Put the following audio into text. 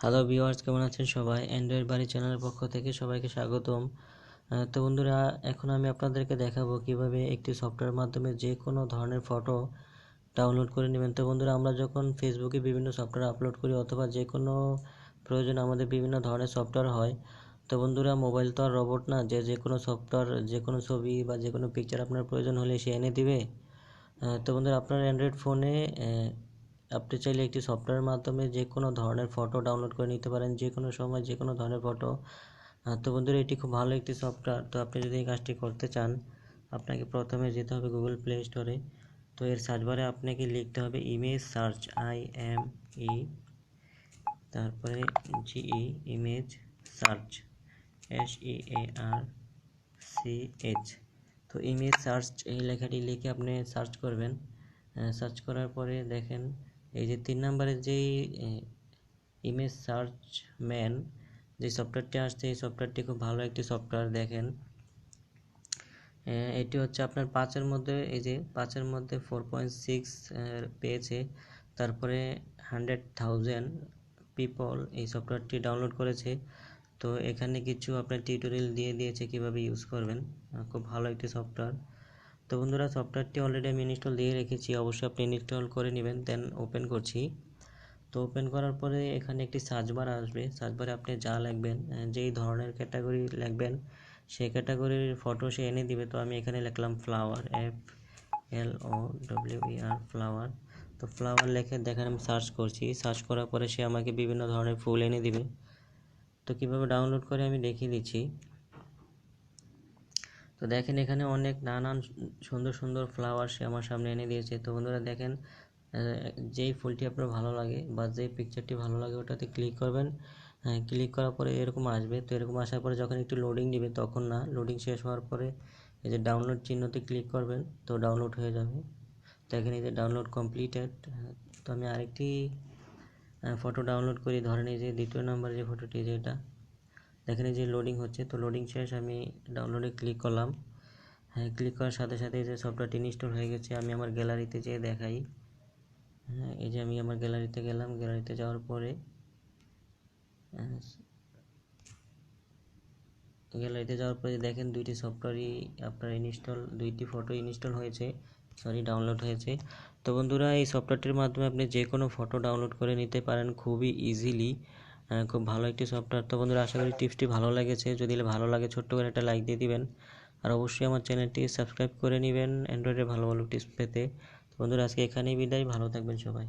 Hello viewers কেমন আছেন সবাই? অ্যান্ড্রয়েড বাড়ি চ্যানেলের পক্ষ থেকে সবাইকে স্বাগতম। তো বন্ধুরা, এখন আমি আপনাদেরকে দেখাবো কীভাবে একটি সফটওয়্যার মাধ্যমে যে কোনো ধরনের ফটো ডাউনলোড করে নেবেন। তো বন্ধুরা, আমরা যখন ফেসবুকে বিভিন্ন সফটওয়্যার আপলোড করি অথবা যে কোনো প্রয়োজনে আমাদের বিভিন্ন ধরনের সফটওয়্যার হয়, তো বন্ধুরা মোবাইল তো আর রোবট না। যে যে কোনো সফটওয়্যার যে কোনো ছবি বা যে কোনো পিকচার আপনার প্রয়োজন হলে সে এনে দিবে। তো বন্ধুরা, আপনার অ্যান্ড্রয়েড ফোনে আপনি চাইলে একটি সফটওয়্যারের মাধ্যমে যে কোনো ধরনের ফটো ডাউনলোড করে নিতে পারেন, যে কোনো সময় যে কোনো ধরনের ফটো তো বন্ধুরা, এটি খুব ভালো একটি সফটওয়্যার তো আপনি যদি এই কাজটি করতে চান, আপনাকে প্রথমে যেতে হবে গুগল প্লে স্টোরে তো এর সার্চ বারে আপনাকে লিখতে হবে image search I M E তারপরে G E image search S E A R C H তো ইমেজ সার্চ এই লেখাটি লিখে আপনি সার্চ করবেন। সার্চ করার পরে দেখেন এই যে তিন নম্বরের যেই ইমেজ সার্চ ম্যান যে সফটওয়্যারটি আসছে, এই সফটওয়্যারটি খুব ভালো একটি সফটওয়্যার দেখেন। এটি হচ্ছে আপনার পাঁচের মধ্যে, এই যে পাঁচের মধ্যে ফোর পয়েন্ট সিক্স পেয়েছে। তারপরে হান্ড্রেড থাউজেন্ড পিপল এই সফটওয়্যারটি ডাউনলোড করেছে। তো এখানে কিছু আপনার টিউটোরিয়াল দিয়ে দিয়েছে কীভাবে ইউজ করবেন। খুব ভালো একটি সফটওয়্যার তো বন্ধুরা সফটওয়্যারটি অলরেডি আমি ইনস্টল দিয়ে রেখেছি, অবশ্যই আপনি ইনস্টল করে নেবেন দেন ওপেন করছি। তো ওপেন করার পরে এখানে একটি সার্চ বার আসবে। সার্চ বারে আপনি যা লিখবেন যেই ধরনের ক্যাটাগরি লিখবেন, সেই ক্যাটাগরির ফটো সে এনে দিবে। তো আমি এখানে লিখলাম flower F L O W E R flower তো ফ্লাওয়ার লেখে দেখেন আমি সার্চ করছি। সার্চ করার পরে সে আমাকে বিভিন্ন ধরনের ফুল এনে দিবে। তো কীভাবে ডাউনলোড করে আমি দেখিয়ে দিচ্ছি। তো দেখেন এখানে অনেক নানান সুন্দর সুন্দর ফ্লাওয়ার সে আমার সামনে এনে দিয়েছে। তো বন্ধুরা দেখেন যেই ফুলটি আপনার ভালো লাগে বা যেই পিকচারটি ভালো লাগে ওটাতে ক্লিক করবেন। ক্লিক করার পরে এরকম আসবে। তো এরকম আসার পরে যখন একটু লোডিং দিবে তখন না লোডিং শেষ হওয়ার পরে এই যে ডাউনলোড চিহ্নতে ক্লিক করবেন তো ডাউনলোড হয়ে যাবে। তো এখানে এই যে ডাউনলোড কমপ্লিটেড তো আমি আরেকটি ফটো ডাউনলোড করি। ধরেন এই যে দ্বিতীয় নাম্বার যে ফটোটি যেটা দেখেন যে লোডিং হচ্ছে, তো লোডিং শেষ আমি ডাউনলোডে ক্লিক করলাম। হ্যাঁ ক্লিক করার সাথে সাথে যে সফটওয়্যারটি ইনস্টল হয়ে গেছে, আমি আমার গ্যালারিতে যেয়ে দেখাই। হ্যাঁ এই যে আমি আমার গ্যালারিতে গেলাম গ্যালারিতে যাওয়ার পরে গ্যালারিতে যাওয়ার পরে দেখেন দুইটি সফটওয়্যারই আপনার ইনস্টল দুইটি ফটো ইনস্টল হয়েছে সরি ডাউনলোড হয়েছে। তো বন্ধুরা, এই সফটওয়্যারটির মাধ্যমে আপনি যে কোনো ফটো ডাউনলোড করে নিতে পারেন খুবই ইজিলি খুব ভালো একটি সফটওয়্যার তো বন্ধুরা, আশা করি টিপসটি ভালো লেগেছে। যদি ভালো লাগে, ছোট্ট করে একটা লাইক দিয়ে দিবেন। আর অবশ্যই আমার চ্যানেলটি সাবস্ক্রাইব করে নেবেন। অ্যান্ড্রয়েডের ভালো ভালো টিপস পেতে। তো বন্ধুরা, আজকে এখানেই বিদায়। ভালো থাকবেন সবাই।